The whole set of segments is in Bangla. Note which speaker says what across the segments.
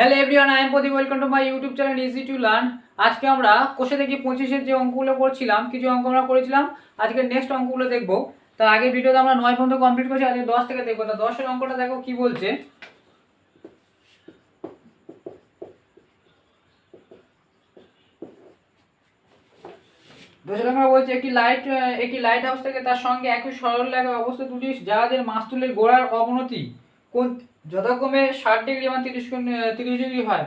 Speaker 1: Hello everyone I am Pradip welcome to my YouTube channel easy to learn আজকে আমরা কোষে থেকে পঁচিশের যে অঙ্কগুলো করছিলাম, কিছু অঙ্ক আমরা করেছিলাম, আজকে নেক্সট অঙ্কগুলো দেখব। তার আগে ভিডিওতে আমরা নয় পর্যন্ত কমপ্লিট করছি, আজকে দশ থেকে দেখব। তা দশের অঙ্কটা দেখো কি বলছে। বলছে, একটি লাইট একটি লাইট হাউস থেকে তার সঙ্গে একই সরল লেখা অবস্থা দুটি জাহাজের মাস্তুলের গোড়ার অবনতি। যথাক্রমে ষাট ডিগ্রি এবং তিরিশ তিরিশ ডিগ্রি হয়।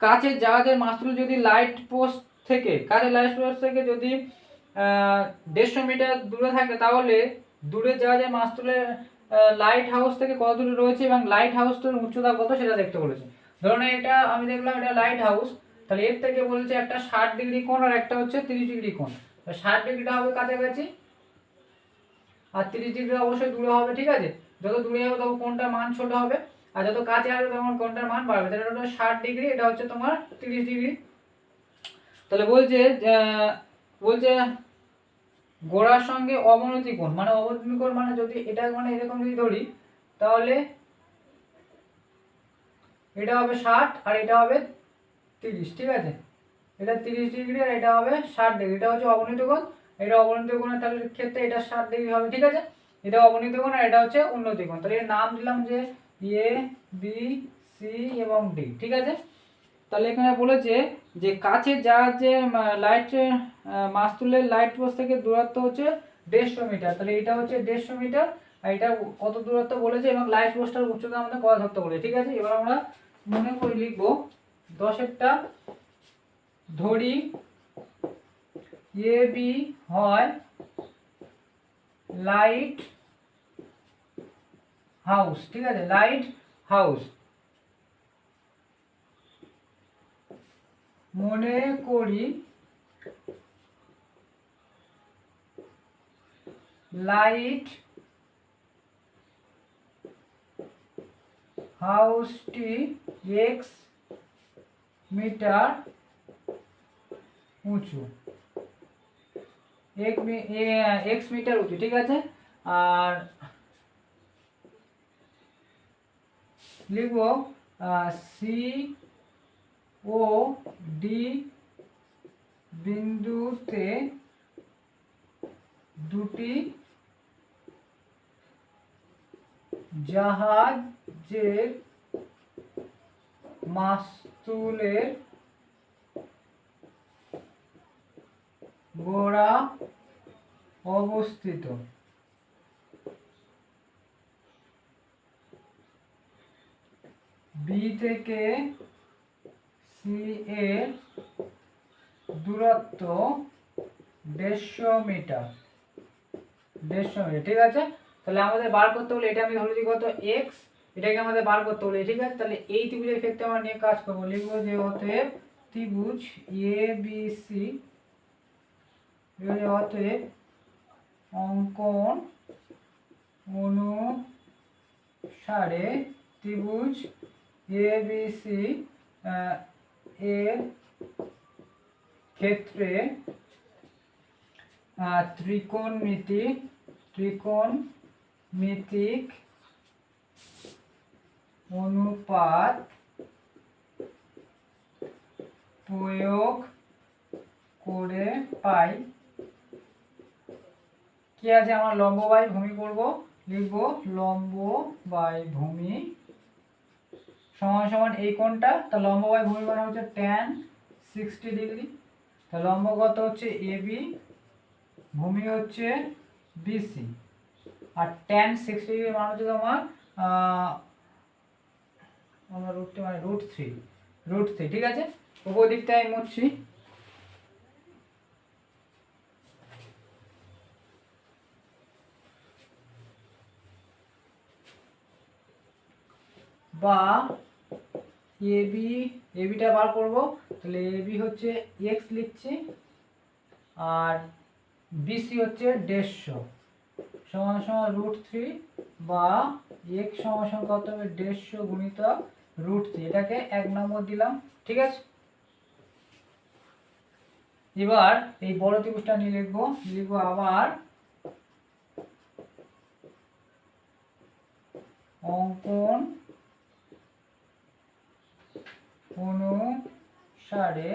Speaker 1: কাছের জাহাজের মাস্তুল যদি লাইট পোস্ট থেকে কাছের লাইট পোস্ট থেকে যদি দেড়শো মিটার দূরে থাকে, তাহলে দূরের জাহাজের মাস্তুলের লাইট হাউস থেকে কত দূরে রয়েছে এবং লাইট হাউসটার উচ্চতা কত সেটা দেখতে বলেছে। ধরুন এটা, আমি দেখলাম এটা লাইট হাউস তাহলে এর থেকে বলছে একটা ষাট ডিগ্রি কোণ আর একটা হচ্ছে তিরিশ ডিগ্রি কোণ। ষাট ডিগ্রিটা হবে কাছাকাছি আর তিরিশ ডিগ্রি অবশ্যই দূরে হবে, ঠিক আছে? যত দূরে যাবে তত কোনটার মান ছোট হবে, আর যত কাছে আসবে তখন কোনটার মান বাড়বে। তাহলে হলো ষাট ডিগ্রি, এটা হচ্ছে তোমার তিরিশ ডিগ্রি। তাহলে বলছে বলছে গোড়ার সঙ্গে অবনতি কোণ মানে অবনতি কোণ মানে যদি এটা মানে এরকম যদি ধরি, তাহলে এটা হবে ষাট আর এটা হবে তিরিশ, ঠিক আছে? এটা তিরিশ ডিগ্রি আর এটা হবে ষাট ডিগ্রি, এটা হচ্ছে অবনীত কোণ। এটা অবনীত কোণের তাহলে ক্ষেত্রে এটা ষাট ডিগ্রি হবে? ঠিক আছে? এটা অবনীত কোণ আর এটা হচ্ছে উন্নতি কোণ। তাহলে এর নাম দিলাম যে এ বি সি এবং ডি ঠিক আছে? তাহলে এখানে বলেছে যে কাছে যা যে লাইট মাস্তুলের লাইট পোস্ট থেকে দূরত্ব হচ্ছে দেড়শো মিটার। তাহলে এটা হচ্ছে দেড়শো মিটার আর এটা কত দূরত্ব বলেছে এবং লাইট পোস্টার উচ্চতা আমাদের কত ধরতে বলে ঠিক আছে? এবার আমরা মনে করি লিখব, দশেরটা ধরি এ বি হয় লাইট হাউস ঠিক আছে লাইট হাউস মনে করি লাইট হাউসটি এক্স মিটার উঁচু এক এক্স মিটার উঁচু, ঠিক আছে? আর লিখব সি ও ডি বিন্দুতে দুটি জাহাজের মাস্তুলের গোড়া অবস্থিত। বি থেকে সি এর দূরত্ব দেড়শো মিটার। দেড়শো মিটার, ঠিক আছে? তাহলে আমাদের বার করতে হলে এটা আমি ধরেছি কত? এক্স। এটাকে আমাদের বার করতে হলে, ঠিক আছে? তাহলে এই ত্রিভুজের ক্ষেত্রে আমরা নিয়ে কাজ করব। লিখব যে অতএব ত্রিভুজ এ, বি, সি অতএব অঙ্কন অনুসারে ত্রিভুজ সি এর ক্ষেত্রে ত্রিকোণমিতি ত্রিকোণমিতিক অনুপাত প্রয়োগ করে পাই। কি আছে আমরা লম্ব বাই ভূমি করব? লিখব লম্ব বাই ভূমি সমান সমান এই কোণটা। তা লম্ব বাই ভূমি মানে হচ্ছে ট্যান সিক্সটি ডিগ্রি তা লম্ব কত হচ্ছে এবি ভূমি হচ্ছে বিসি আর ট্যান সিক্সটি ডিগ্রি মানে হচ্ছে তোমার আমরা রুটটি মানে রুট থ্রি রুট থ্রি ঠিক আছে? উপর দিকটা আমি মুছছি। বা এবি এবিটা বার করব। তাহলে এবি হচ্ছে এক্স লিখছি, আর বিসি হচ্ছে দেড়শো। সমান সমান রুট থ্রি বা সমান সমান কত হবে? দেড়শো গুণিত রুট থ্রি এটাকে এক নম্বর দিলাম, ঠিক আছে? এবার এই বড় ত্রিভুজটা নিয়ে লিখব। লিখব আবার অঙ্কন অনুসারে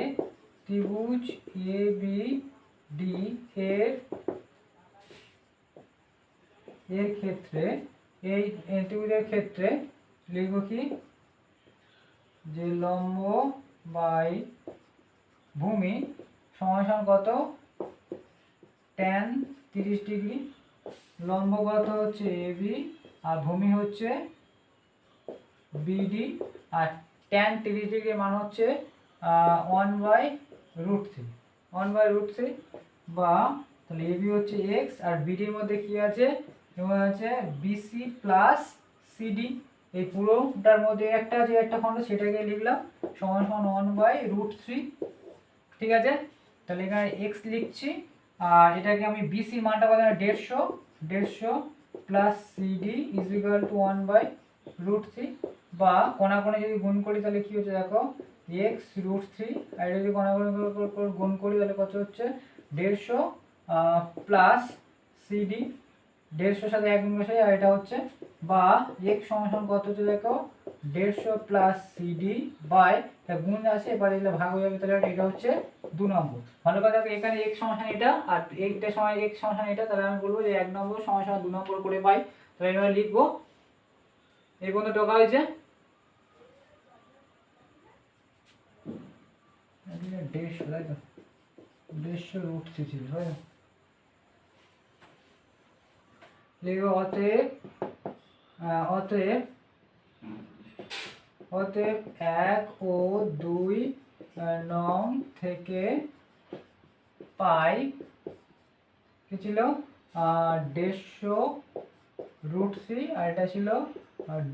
Speaker 1: ত্রিভুজ এ বি ডি এর এর ক্ষেত্রে, এই ত্রিভুজের ক্ষেত্রে লিখব কি? যে লম্ব বাই ভূমি সমান কত? ট্যান তিরিশ ডিগ্রি। লম্ব কত হচ্ছে এবি আর ভূমি হচ্ছে বিডি আর ট্যান তিরিশ ডিগ্রি মান হচ্ছে one by root three one by root three বা, তাহলে এবি হচ্ছে এক্স আর বিডির মধ্যে কি আছে? এবং আছে বিসি প্লাস সিডি এই পুরোটার মধ্যে একটা যে একটা খণ্ড, সেটাকে লিখলাম, সমান সমান ওয়ান বাই রুট থ্রি ঠিক আছে? তাহলে এখানে এক্স লিখছি, আর এটাকে আমি বিসি মানটা কত দেড়শো। দেড়শো plus CD is equal to one by root three বা কোনা কোনাকোণে যদি গুণ করি তাহলে কি হচ্ছে দেখো? এক্স রুট থ্রি আর যদি কোনাকোণে গুণ করি তাহলে কত হচ্ছে? দেড়শো প্লাস সিডি দেড়শোর সাথে এক গুণ বসে আর এটা হচ্ছে, বা এক্স সমান সমান কত হচ্ছে দেখো? দেড়শো প্লাস সিডি বাই এটা গুণ আছে এবার এগুলো ভাগ হয়ে যাবে তাহলে এটা হচ্ছে দু নম্বর। ভালো কথা দেখো এখানে এক সমান এটা, আর এইটা সময় এক সমান এটা, তাহলে আমি বলব যে এক নম্বর সময় দু নম্বর করে পাই তাহলে এবার লিখব। এই পর্যন্ত টোকা হয়েছে। দেড়শো, তাই তো? দেড়শো রুট ছিল, তাই তো লিখব অতএব অতএব অতএব এক ও দুই নং থেকে পাই, কি ছিল? দেড়শো রুট থ্রি আর এটা ছিল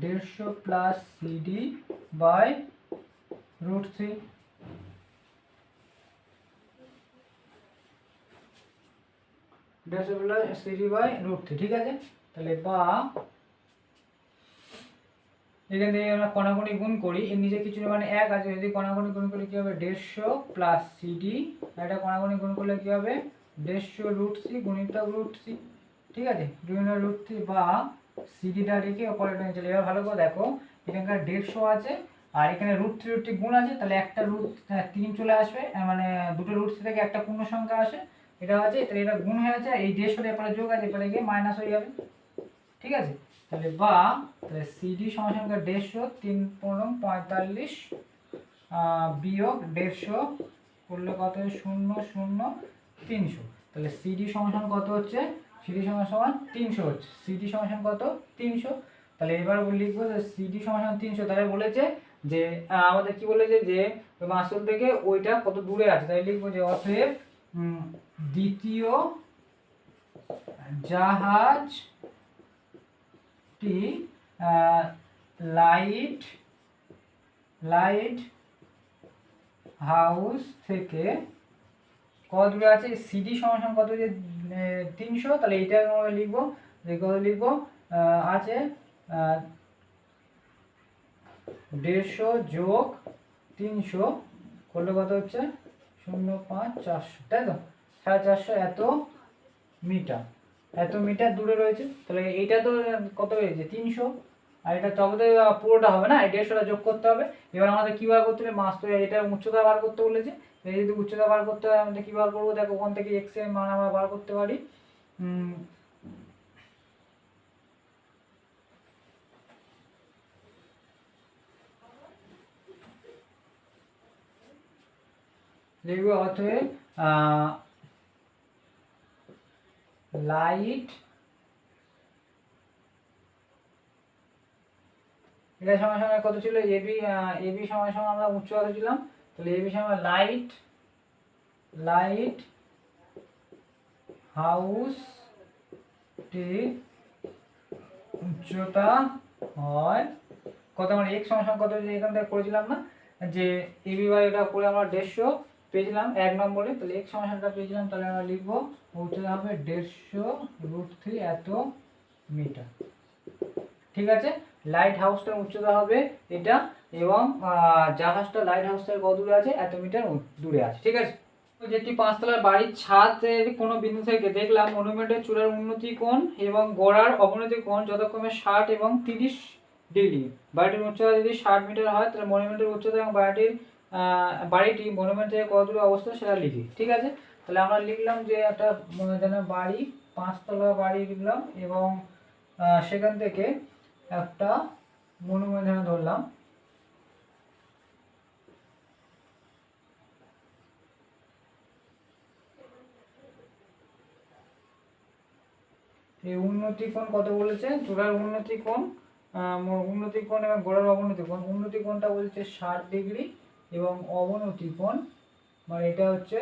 Speaker 1: দেড়শো plus CD by root three দেড়শো plus CD by root three, ঠিক আছে? তাহলে বা এখান থেকে আমরা কণাকণি গুণ করি, এর নিচে কিছু মানে এক আছে, যদি কণাকণি গুণ করলে কী হবে? দেড়শো প্লাস সিডি এটা কণাকণি গুণ করলে কী হবে? দেড়শো রুট থ্রি গুণিত রুট থ্রি ঠিক আছে? বিভিন্ন রুট থ্রি বা সিডিটা রেখে অপারেটর চলে এবার ভালো করে দেখো, এখানকার দেড়শো আছে, আর এখানে রুট থ্রি রুট থ্রি গুণ আছে, তাহলে একটা রুট তিন চলে আসবে মানে দুটো রুট থেকে একটা পূর্ণ সংখ্যা আসে এটা আছে, তাহলে এটা গুণ হয়ে আছে এই দেড়শোটা এপারে যোগ আছে এপারে গিয়ে মাইনাস হয়ে যাবে। ঠিক আছে? তাহলে বা, তাহলে সিডি সমসংখ্যা দেড়শো, তিন পনেরো, পঁয়তাল্লিশ বিয়োগ দেড়শো করলে কত? শূন্য শূন্য, তিনশো। তাহলে সিডি সমান কত হচ্ছে? সিডি সমান তিনশো হচ্ছে। সিডি সমান কত? তিনশো। তাহলে এবার লিখব যে সিডি সমান তিনশো। তাহলে বলেছে যে আমাদের কি বলেছে যে, মাসুল থেকে ওইটা কত দূরে আছে? তাই লিখব যে অতএব দ্বিতীয় জাহাজটি লাইট লাইট হাউস থেকে কত দূরে আছে? সিডি সমান কত যে তিনশো। তাহলে এইটা আমরা লিখব। যে কত লিখব? আছে দেড়শো যোগ তিনশো করলে কত হচ্ছে? শূন্য পাঁচ চারশো। তাই তো? সাড়ে চারশো এত মিটার। এত মিটার দূরে রয়েছে। তাহলে এইটা তো কত হয়েছে তিনশো? আর এটা তো পুরোটা হবে না? দেড়শোটা যোগ করতে হবে। এবার আমাদের কী বার করতে হবে? মাস তো এটা উচ্চতা বার করতে বলেছে। এই যদি উচ্চতা বার করতে হয় আমাদের কী বার করব? দেখো, ওখান থেকে এক্সের মান আমরা বার করতে পারি। লিখবে অতএব লাইট। এটা সময় সময় কত ছিল? এবি এবি সময় সময় আমরা উচ্চ কত ছিলাম? তাহলে এবি সময় লাইট লাইট হাউস টি উচ্চতা হয় কত মানে এক সময় কত এখান থেকে করেছিলাম না যে এবি বাই এটা করে আমরা দেড়শো পেয়েছিলাম এক নম্বরে, তাহলে এক সমস্যাটা পেয়েছিলাম, তাহলে আমরা লিখব উচ্চতা হবে দেড়শো রুট থ্রি এত মিটার। ঠিক আছে? লাইট হাউসটার উচ্চতা হবে এটা, এবং জাহাজটা লাইট হাউসটার কত দূরে আছে? এত মিটার দূরে আছে। ঠিক আছে? যেটি পাঁচতলার বাড়ির ছাদের কোনো বিন্দু থেকে দেখলাম মনুমেন্টের চূড়ার উন্নতি কোণ এবং গোড়ার অবনতি কোণ যথাক্রমে ষাট এবং তিরিশ ডিগ্রি। বাড়িটির উচ্চতা যদি ষাট মিটার হয়, তাহলে মনুমেন্টের উচ্চতা এবং বাড়িটির বাড়িটি মনুমেন্ট থেকে কত দূরে অবস্থা সেটা লিখি, ঠিক আছে? তাহলে আমরা লিখলাম যে একটা যেন বাড়ি, পাঁচতলা বাড়ি লিখলাম এবং সেখান থেকে একটা মনুমেন্ট ধরলাম। এই উন্নতি কোণ কত বলেছে? চূড়ার উন্নতি কোণ উন্নতি কোণ এবং গোড়ার অবনতি কোণ। উন্নতি কোণটা বলছে ষাট ডিগ্রি। এবং অবনতি কোণ মানে এটা হচ্ছে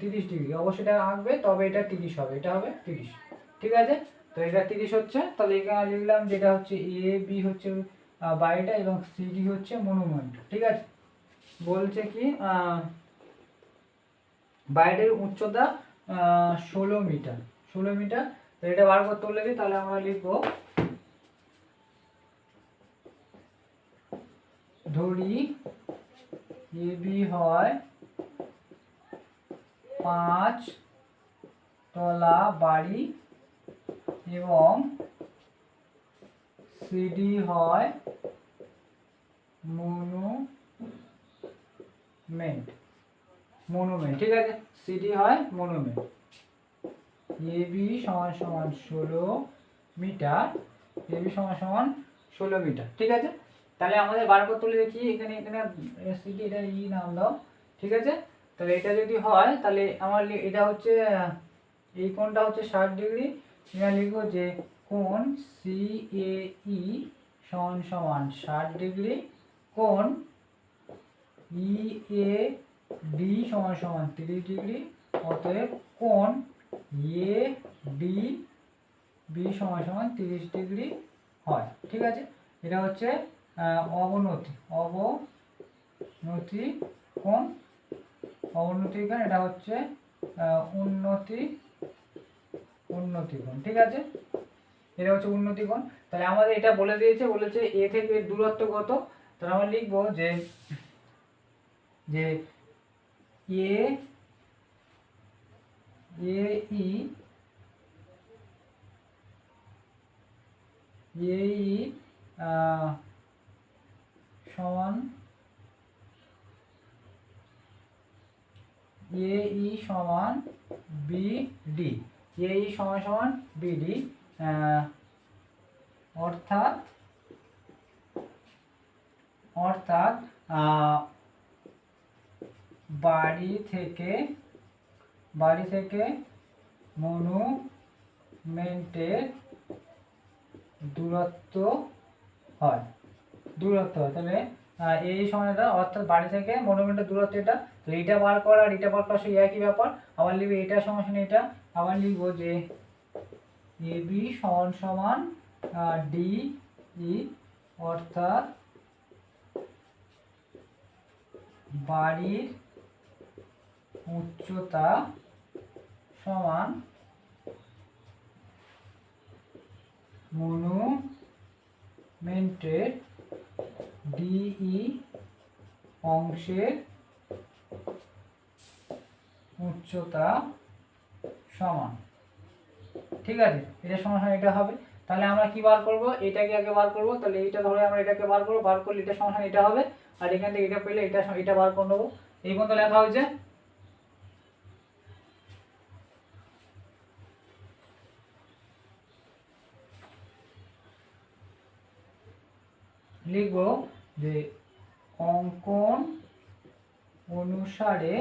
Speaker 1: তিরিশ ডিগ্রি। অবশ্যই এটা আঁকবে, তবে এটা তিরিশ হবে। এটা হবে তিরিশ। ঠিক আছে? তো এটা তিরিশ হচ্ছে। তাহলে এখানে লিখলাম যেটা হচ্ছে এ বি হচ্ছে বাড়িটা এবং সিডি হচ্ছে মনুমেন্ট ঠিক আছে? বলছে কি বাইরের উচ্চতা ষোলো মিটার। ষোলো মিটার। তো এটা বার করতে দিই তাহলে আমরা লিখব, ধরি এ বি হয় পাঁচ তলা বাড়ি এবং সিডি হয় মনুমেন্ট মনুমেন্ট ঠিক আছে? সিডি হয় মনুমেন্ট এ বি সমান সমান ষোলো মিটার। এ বি সমান সমান ষোলো মিটার, ঠিক আছে? তাহলে আমাদের বার করতে হলে কি? এখানে এখানে সিডি এটা ই নাম দাও, ঠিক আছে? তাহলে এটা যদি হয়, তাহলে আমার এটা হচ্ছে, এই কোণটা হচ্ছে ষাট ডিগ্রি, এখানে লিখব যে কোণ সি এ ই সমান সমান ষাট ডিগ্রি, কোণ ই এ ডি সমান সমান তিরিশ ডিগ্রি, অতএব কোণ এ ডি বি সমান সমান তিরিশ ডিগ্রি হয়, ঠিক আছে? এটা হচ্ছে অবনতি অবনতি কোণ? অবনতি কোণ, এটা হচ্ছে উন্নতি উন্নতি কোণ, ঠিক আছে? এটা হচ্ছে উন্নতি কোণ। তাহলে আমাদের এটা বলে দিয়েছে, বলেছে এ থেকে দূরত্ব কত? তাহলে আমরা লিখব যে যে এ এ ই এ ই সমান এ ই সমান বি ডি। এ ই সমান সমান বি ডি অর্থাৎ অর্থাৎ বাড়ি থেকে বাড়ি থেকে মনুমেন্টের দূরত্ব হয়। দূরত্ব, তাহলে এই সময়টা অর্থাৎ বাড়ি থেকে মনুমেন্টের দূরত্ব এটা। তাহলে এটা বার করা আর এটা বার করা সেই একই ব্যাপার। আবার লিখবে এটা সমান সমান এটা। আবার লিখব যে এ বি সমান সমান ডি ই অর্থাৎ বাড়ির উচ্চতা সমান মনুমেন্টের ডিই অংশের উচ্চতা সমান। ঠিক আছে? এটা সমান এটা হবে। তাহলে আমরা কি বার করব? এটাকে আগে বার করব। তাহলে এইটা ধরে আমরা এটাকে বার করব। বার করলে এটা সমান এটা হবে। আর এখান থেকে এটা পেলে এটা এটা বার করে নেব। এই পর্যন্ত লেখা হয়েছে? লিখব যে অঙ্কন অনুসারে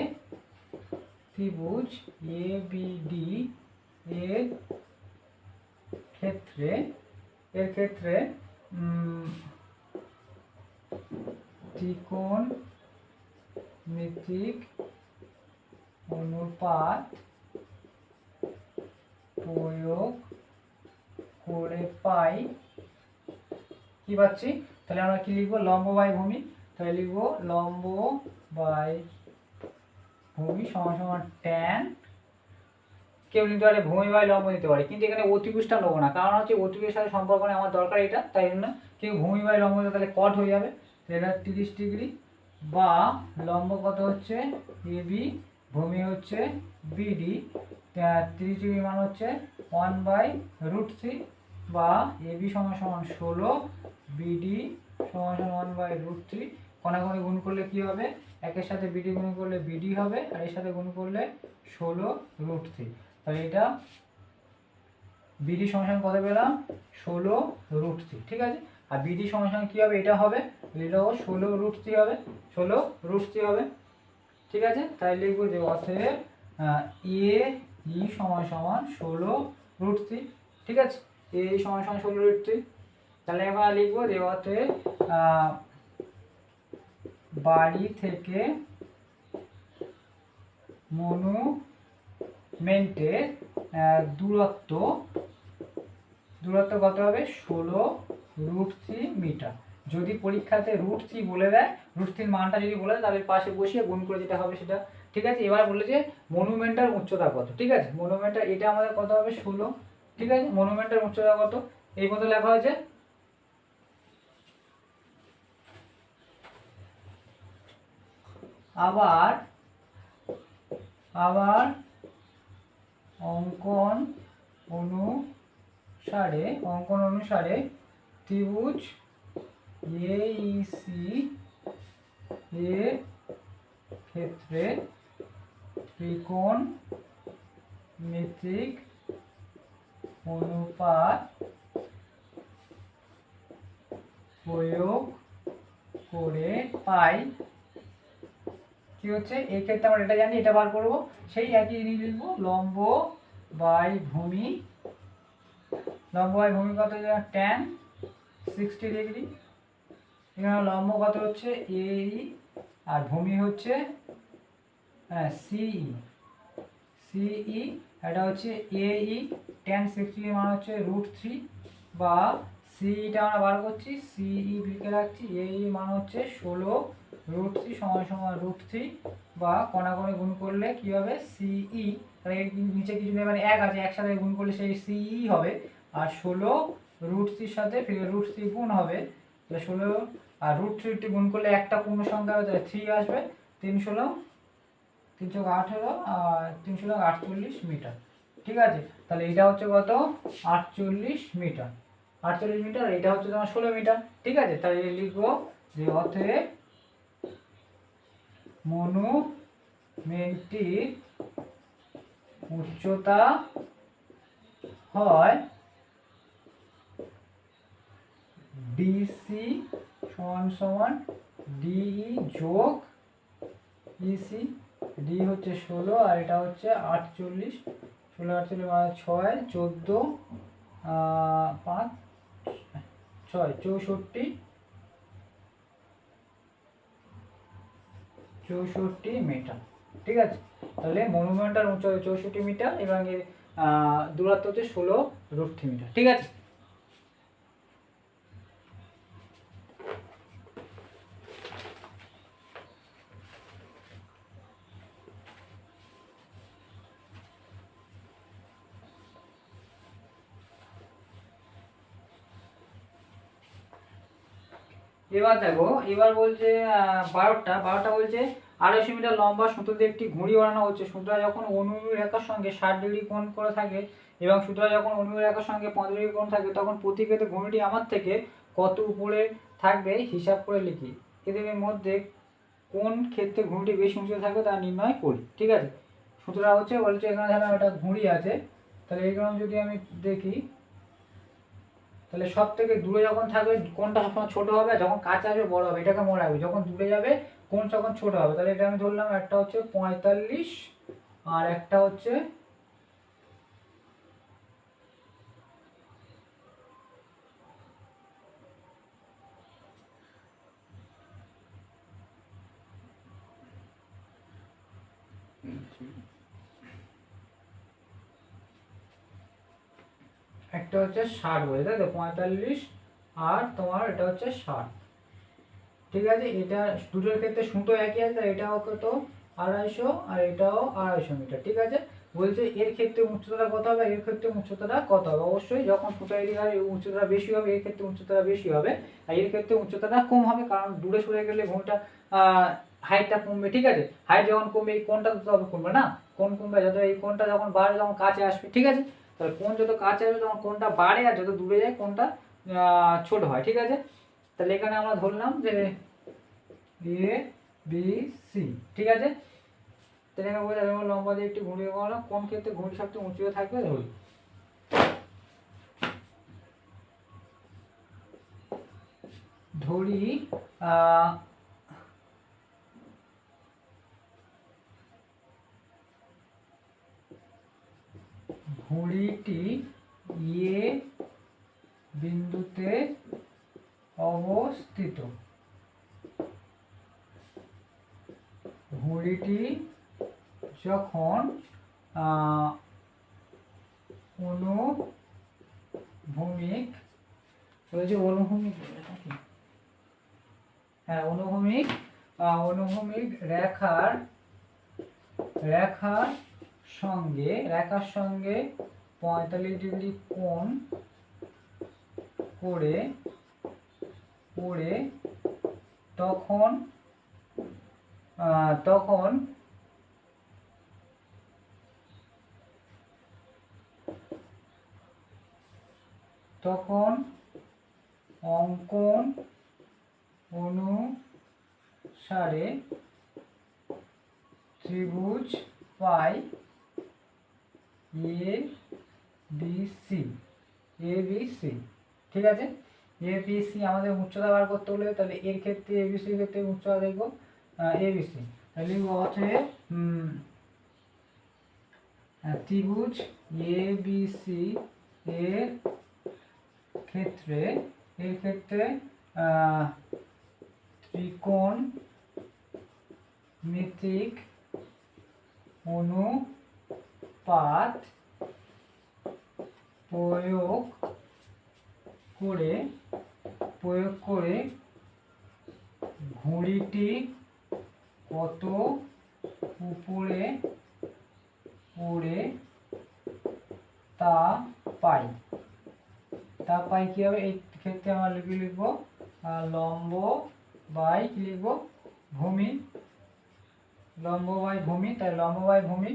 Speaker 1: ত্রিভুজ এ বি ডি এর ক্ষেত্রে এর ক্ষেত্রে ত্রিকোণ মিতিক অনুপাত প্রয়োগ করে পাই। কি পাচ্ছি? তাহলে আমরা কি লিখব? লম্ব বাই ভূমি। তাহলে লিখব লম্ব বাই ভূমি সমান সমান ট্যান কেউ নিতে পারে ভূমি বাই লম্ব নিতে পারে, কিন্তু এখানে অতিভুজটা নেব না, কারণ হচ্ছে অতিভুজের সাথে সম্পর্ক নেই, আমার দরকার এটা, তাই জন্য কেউ ভূমি বাই লম্ব তাহলে কট হয়ে যাবে। এটা তিরিশ ডিগ্রি, বা লম্ব কত হচ্ছে? এবি ভূমি হচ্ছে বিডি তিরিশ ডিগ্রি মান হচ্ছে ওয়ান বাই রুট থ্রি বা এবি সমান সমান ষোলো বিডি সমান সমান বাই রুট থ্রি কোনাকুনি গুণ করলে কি হবে? একের সাথে বিডি গুণ করলে বিডি হবে, আর এর সাথে গুণ করলে ষোলো রুট থ্রি তাহলে এটা বিডি সমান কত পেলাম? ষোলো রুট থ্রি ঠিক আছে? আর বিডি সমান কী হবে? এটা হবে এটাও ষোলো রুট থ্রি হবে, ষোলো রুট থ্রি হবে। ঠিক আছে? তাই লিখব যে অতএব এ ই সমান সমান ষোলো রুট থ্রি ঠিক আছে? এ ই সমান সমান ষোলো থ্রি তাহলে এবার লিখব আহ, বাড়ি থেকে মনুমেন্টের দূরত্ব দূরত্ব কত হবে? ষোলো রুট থ্রি মিটার যদি পরীক্ষাতে রুট থ্রি বলে দেয় রুট থ্রির মানটা যদি বলে দেয় তাহলে পাশে বসিয়ে গুণ করে যেটা হবে সেটা। ঠিক আছে? এবার বলে যে মনুমেন্টার উচ্চতা কত? ঠিক আছে? মনুমেন্টার এটা আমাদের কত হবে? ষোলো। ঠিক আছে? মনুমেন্টের উচ্চতা কত? এই মতো লেখা হয়েছে আবার আবার অঙ্কন অনুসারে অঙ্কন অনুসারে ত্রিভুজ এইসি এর ক্ষেত্রে ত্রিকোণ মেট্রিক অনুপাত প্রয়োগ করে পাই। কি হচ্ছে? এই ক্ষেত্রে আমরা এটা জানি, এটা বার করব। সেই একই জিনিস লিখব, লম্ব বাই ভূমি। লম্ব বাই ভূমি কত ট্যান সিক্সটি ডিগ্রি এখানে লম্ব কত হচ্ছে? এই আর ভূমি হচ্ছে হ্যাঁ সিই সিই এটা হচ্ছে এ ই টেন সিক্সটি মান হচ্ছে রুট থ্রি বা সিইটা আমরা বার করছি সিই লিখে রাখছি এই মান হচ্ছে ষোলো রুট থ্রি সময় সমান রুট থ্রি বা কণা কোণাকোণে গুণ করলে কি হবে? সিই তাহলে নিচে কিছু নেই মানে এক আছে, একসাথে গুণ করলে সেই সিই হবে। আর ষোলো রুট থ্রির সাথে ফিরে রুট থ্রি গুণ হবে, তাহলে ষোলো, আর রুট থ্রিটি গুণ করলে একটা পূর্ণ সংখ্যা হবে, তাহলে থ্রি আসবে, তিন ষোলো তিনশো আঠেরো তিনশো আটচল্লিশ মিটার। ঠিক আছে? তাহলে এটা হচ্ছে কত? আটচল্লিশ মিটার। আটচল্লিশ মিটার এটা হচ্ছে তোমার ষোলো মিটার। ঠিক আছে? তাহলে লিখব যে অতএব মনুমেন্টটির উচ্চতা হয় ডিসি সমান সমান ডিই যোগ ইসি ডি হচ্ছে ষোলো আর এটা হচ্ছে আটচল্লিশ। ষোলো, আটচল্লিশ মানে ছয়, চোদ্দ পাঁচ, ছয়, চৌষট্টি। চৌষট্টি মিটার, ঠিক আছে? তাহলে মনুমেন্টার উচ্চতা চৌষট্টি মিটার এবং এর দূরত্ব হচ্ছে ষোলো রুট মিটার, ঠিক আছে? এবার দেখো, এবার বলছে বারোটা বারোটা বলছে, আড়াইশো মিটার লম্বা সুতো একটি ঘুড়ি বানানো হচ্ছে। সুতোটা যখন অনুভূমি রেখার সঙ্গে ষাট ডিগ্রি কোণ করে থাকে এবং সুতরাং যখন অনুভূমি রেখার সঙ্গে পনেরো ডিগ্রি কোণ থাকে, তখন প্রতি ক্ষেত্রে ঘুড়িটি আমার থেকে কত উপরে থাকবে হিসাব করে লিখি। এদের মধ্যে কোন ক্ষেত্রে ঘুড়িটি বেশি উঁচুতে থাকবে তা নির্ণয় করি, ঠিক আছে? সুতরাং হচ্ছে, বলছে এখানে ধরো একটা ঘুড়ি আছে। তাহলে এরকম যদি আমি দেখি তাহলে সব থেকে দূরে যখন থাকবে, কোনটা সবসময় ছোট হবে, যখন কাছে আসবে বড় হবে, এটাকে মনে রাখবে। যখন দূরে যাবে, কোন যখন ছোট হবে, তাহলে এটা আমি ধরলাম, একটা হচ্ছে পঁয়তাল্লিশ আর একটা হচ্ছে একটা হচ্ছে ষাট বলে, তাই তো? পঁয়তাল্লিশ আর তোমার এটা হচ্ছে ষাট। ঠিক আছে? এটা দুটোর ক্ষেত্রে সুতো একই আছে এটাও কত? আড়াইশো, আর এটাও আড়াইশো মিটার। ঠিক আছে? বলছে এর ক্ষেত্রে উচ্চতাটা কত হবে? এর ক্ষেত্রে উচ্চতাটা কত হবে? অবশ্যই যখন সুতো এদিকে হয়, এর উচ্চতাটা বেশি হবে, এর ক্ষেত্রে উচ্চতাটা বেশি হবে, আর এর ক্ষেত্রে উচ্চতাটা কম হবে, কারণ দূরে সরে গেলে ঘুমটা হাইটটা কমবে, ঠিক আছে? হাইট যখন কমবে, এই কোনটা তো তবে কমবে না? কোন কমবে, যাতে এই কোনটা যখন বাড়বে, তখন কাছে আসবে, ঠিক আছে? তাহলে কোন যত কাছে আসবে তখন কোনটা বাড়ে আর যত দূরে যায়, কোনটা ছোট হয়, ঠিক আছে? তাহলে এখানে আমরা ধরলাম যে এ বি সি ঠিক আছে? তাহলে এখানে যাবে লম্বা দিয়ে একটি ঘুরিয়ে বলো, কোন ক্ষেত্রে ঘুড়ি সবচেয়ে উঁচু থাকবে? ধরি ধরি ঘুড়িটি এ বিন্দুতে অবস্থিত। ঘুড়িটি যখন অনুভূমিক বলছে অনুভূমিক হ্যাঁ অনুভূমিক অনুভূমিক রেখার রেখার সঙ্গে, রেখার সঙ্গে পঁয়তাল্লিশ ডিগ্রি কোণ করে করে তখন তখন তখন অঙ্কন অনুসারে ত্রিভুজ পাই A B C A B C ঠিক আছে? এ বি সি আমাদের উচ্চতা বার করতে হলে, তাহলে এর ক্ষেত্রে এ বি সির ক্ষেত্রে উচ্চতা দেখব এ বি সি তাহলে লিখব অতএব ত্রিভুজ এ বি সি এর ক্ষেত্রে এর ক্ষেত্রে ত্রিকোণ মিত্রিক অনুপাত প্রয়োগ করে প্রয়োগ করে ঘুড়িটি কত উপরে উড়ে তা পাই। তা পাই কি হবে এই ক্ষেত্রে আমরা লিখে লিখব লম্ব বাই কি লিখব? ভূমি। লম্ব বাই ভূমি, তাই লম্ব বাই ভূমি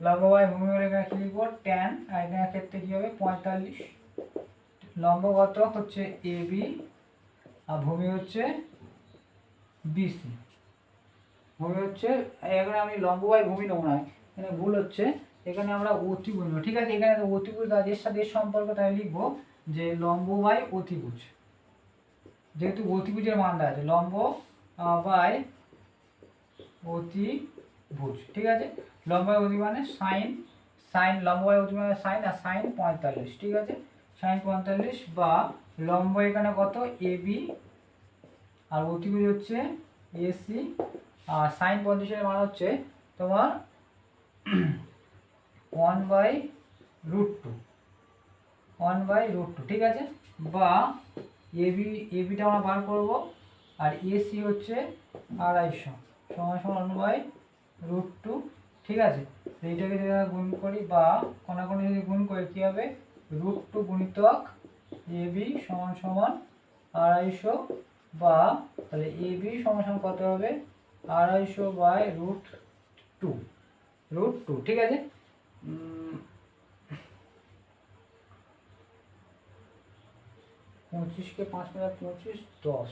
Speaker 1: লম্ব বাই ভূমি কি লিখব ট্যান এখানে ক্ষেত্রে কি হবে? পঁয়তাল্লিশ। লম্ব কত হচ্ছে এ বি আর ভূমি হচ্ছে বিসি ভূমি হচ্ছে, এখানে আমি লম্ব বাই ভূমি নেব না, এখানে ভুল হচ্ছে। এখানে আমরা অতিভুজ ঠিক আছে? এখানে অতিভুজ এর সাথে সম্পর্ক তাই লিখব যে লম্ব বাই অতিভুজ। যেহেতু অতিভুজের মান দেওয়া আছে লম্ব বাই অতিভুজ ঠিক আছে? লম্ব বাই অতি মানে সাইন সাইন লম্ব বাই অতি মানে সাইন আর সাইন পঁয়তাল্লিশ, ঠিক আছে? সাইন পঁয়তাল্লিশ বা লম্ব এখানে কত? এ বি, আর অতিভুজ হচ্ছে এসি আর সাইন পঁয়ত্রিশের মান হচ্ছে তোমার one by root two, one by root two, ঠিক আছে? বা এবি এবিটা আমরা বার করব, আর এসি হচ্ছে আড়াইশো, সমান সমান ওয়ান বাই রুট টু ঠিক আছে? এইটাকে যদি আমরা গুণ করি বা কোনাকুনি যদি গুণ করি, কী হবে? রুট টু গুণিতক এবি সমান সমান আড়াইশো বা, তাহলে এবি সমান সমান কত হবে? আড়াইশো by root two root two ঠিক আছে? পঁচিশকে পাঁচ মিনিট পঁচিশ, দশ,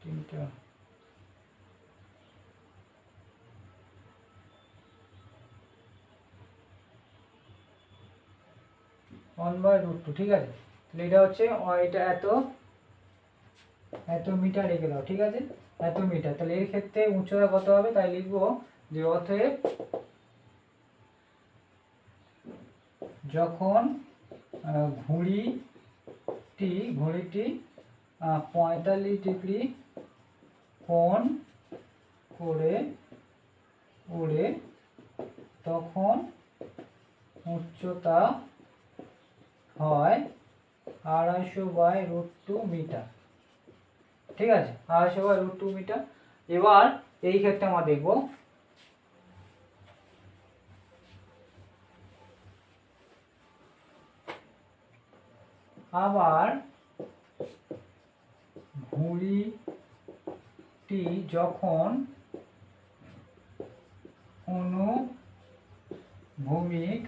Speaker 1: তিনটা ওয়ান বাই রুট টু, ঠিক আছে? তাহলে এটা হচ্ছে এটা এত এত মিটার রেখে দাও, ঠিক আছে? এত মিটার। তাহলে এর ক্ষেত্রে উচ্চতা কত হবে? তাই লিখব যে অতএব যখন ঘুড়িটি ঘুড়িটি পঁয়তাল্লিশ ডিগ্রি কোণ করে উড়ে তখন উচ্চতা হয় আড়াইশো বাই রুট টু মিটার। ঠিক আছে? আড়াইশো বাই রুট টু মিটার। এবার এই ক্ষেত্রে আমরা দেখব। আবার ঘুড়িটি যখন অনুভূমিক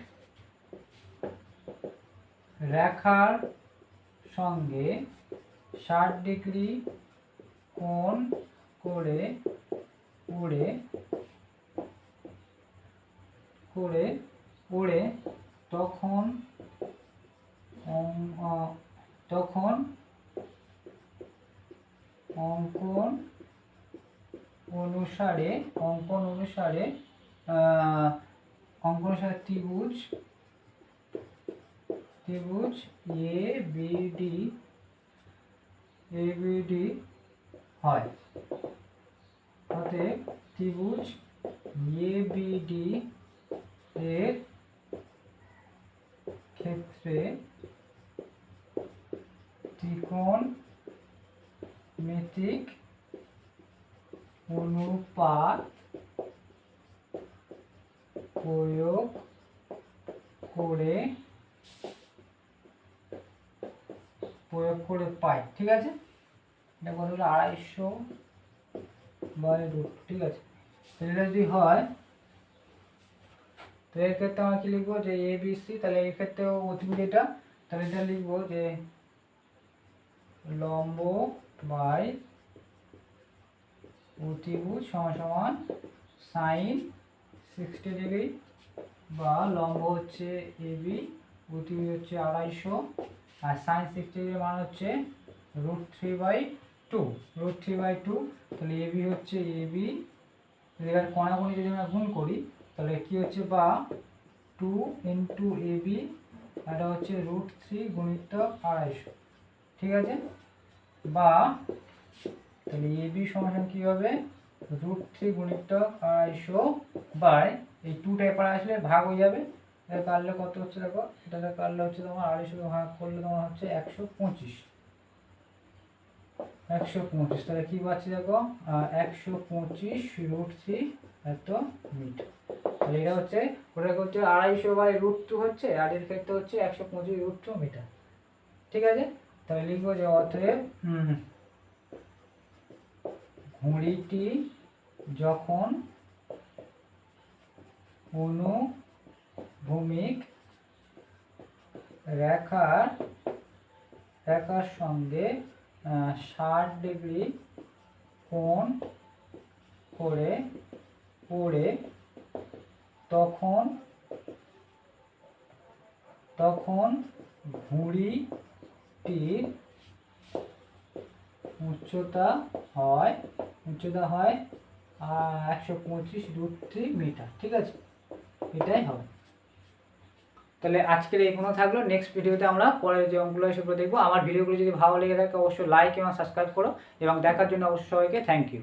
Speaker 1: রেখার সঙ্গে ষাট ডিগ্রি কোণ করে উড়ে করে উড়ে তখন তখন অঙ্কন অনুসারে অঙ্কন অনুসারে অঙ্কন অনুসারে ত্রিভুজ ত্রিভুজ A B D A B D হয়। অতএব ত্রিভুজ এ বি ডি এর ক্ষেত্রে ত্রিকোণ মিতিক অনুপাত প্রয়োগ করে প্রয়োগ করে পাই, ঠিক আছে? এটা কত হলো? আড়াইশো বাই রুট, ঠিক আছে? এটা যদি হয়, তো এর ক্ষেত্রে আমরা কি লিখব? যে এ বি সি তাহলে এর ক্ষেত্রেও অতিভুজ এটা। তাহলে এটা লিখব যে লম্ব বাই অতিভুজ সমান সমান সাইন সিক্সটি ডিগ্রি বা লম্ব হচ্ছে এবি অতিভুজ হচ্ছে আড়াইশো আর সাইন সিক্সটি ডিগ্রি মান হচ্ছে root three by two root three by two তাহলে এবি হচ্ছে এবি এবার কোনাকুনি যদি আমরা গুণ করি, তাহলে কি হচ্ছে বা টু ইন্টু এবি এটা হচ্ছে রুট থ্রি গুণিত আড়াইশো, ঠিক আছে? বা তাহলে এবি সমান কী হবে? রুট থ্রি গুণিত আড়াইশো বাই এই টু টাইপার আসলে ভাগ হয়ে যাবে। এটা কাটলে কত হচ্ছে দেখো? এটাতে কাটলে হচ্ছে তোমার আড়াইশো ভাগ করলে তোমার হচ্ছে একশো পঁচিশ। একশো পঁচিশ, তাহলে কী পাচ্ছি দেখো? একশো পঁচিশ রুট থ্রি এত মিটার তাহলে এটা হচ্ছে ওটা হচ্ছে আড়াইশো বাই রুট টু হচ্ছে, আর এর ক্ষেত্রে হচ্ছে একশো পঁচিশ রুট টু মিটার ঠিক আছে? তাহলে লিখব যে অতএব ঘুড়িটি যখন অনুভূমিক রেখার রেখার সঙ্গে ষাট ডিগ্রি কোণ করে পড়ে তখন তখন ঘুড়িটির উচ্চতা হয় উচ্চতা হয় একশো পঁচিশ রুট মিটার, ঠিক আছে? এটাই হবে। তাহলে আজকের এই কোনো থাকল। নেক্সট ভিডিওতে আমরা পরের যে অঙ্কগুলো সেগুলো দেখব। আমার ভিডিওগুলো যদি ভালো লেগে থাকে, অবশ্যই লাইক এবং সাবস্ক্রাইব করো এবং দেখার জন্য অবশ্যই সবাইকে থ্যাংক ইউ